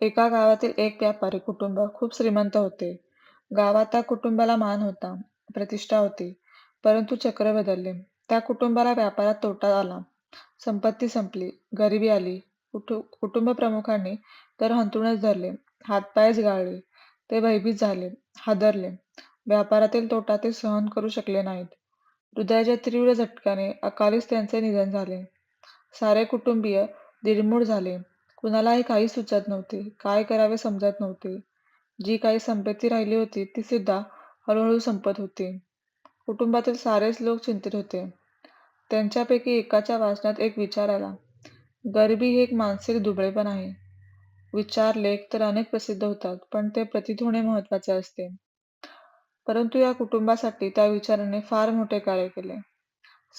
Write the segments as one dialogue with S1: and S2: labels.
S1: एका गावातील एक व्यापारी कुटुंब खूप श्रीमंत होते. गावात त्या कुटुंबाला मान होता, प्रतिष्ठा होती. परंतु चक्र बदलले. त्या कुटुंबाला व्यापारात तोटा आला. संपत्ती संपली, गरिबी आली. कुटुंब प्रमुखांनी तर हंतरुणच धरले, हातपायच गाळले. ते भयभीत झाले, हादरले. व्यापारातील तोटा ते सहन करू शकले नाहीत. हृदयाच्या तीव्र झटक्याने अकालीच त्यांचे निधन झाले. सारे कुटुंबीय दिडमूड झाले. कुणालाही काही सुचत नव्हते. काय करावे समजत नव्हते. जी काही संपत्ती राहिली होती ती सुद्धा हळूहळू संपत होती. कुटुंबातील सारेच लोक चिंतित होते. त्यांच्यापैकी एकाच्या वाचनात एक विचार आला. गरिबी हे एक मानसिक दुबळेपण आहे. विचार, लेख तर अनेक प्रसिद्ध होतात, पण ते प्रतीत होणे महत्त्वाचे असते. परंतु या कुटुंबासाठी त्या विचाराने फार मोठे कार्य केले.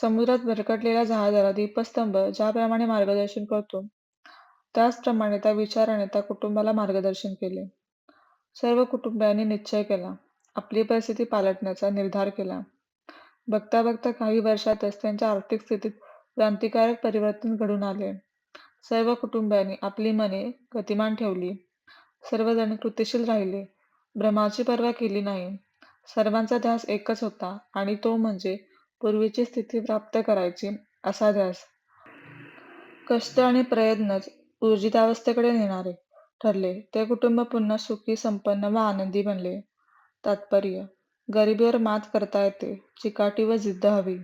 S1: समुद्रात भरकटलेल्या जहाजाला दीपस्तंभ ज्याप्रमाणे मार्गदर्शन करतो, त्याचप्रमाणे त्या विचाराने त्या कुटुंबाला मार्गदर्शन केले. सर्व कुटुंबियांनी निश्चय केला. आपली परिस्थिती पालटण्याचा निर्धार केला. बघता बघता काही वर्षातच त्यांच्या आर्थिक स्थितीत क्रांतिकारक परिवर्तन घडून आले. सर्व कुटुंबियांनी आपली मने गतिमान ठेवली. सर्वजण कृतिशील राहिले. भ्रमाची पर्वा केली नाही. सर्वांचा ध्यास एकच होता आणि तो म्हणजे पूर्वीची स्थिती प्राप्त करायची असा ध्यास. कष्ट आणि प्रयत्नच ऊर्जितावस्थेकडे नेणारे ठरले. ते कुटुंब पुन्हा सुखी, संपन्न व आनंदी बनले. तात्पर्य: गरिबीवर मात करता येते. चिकाटी व जिद्द हवी.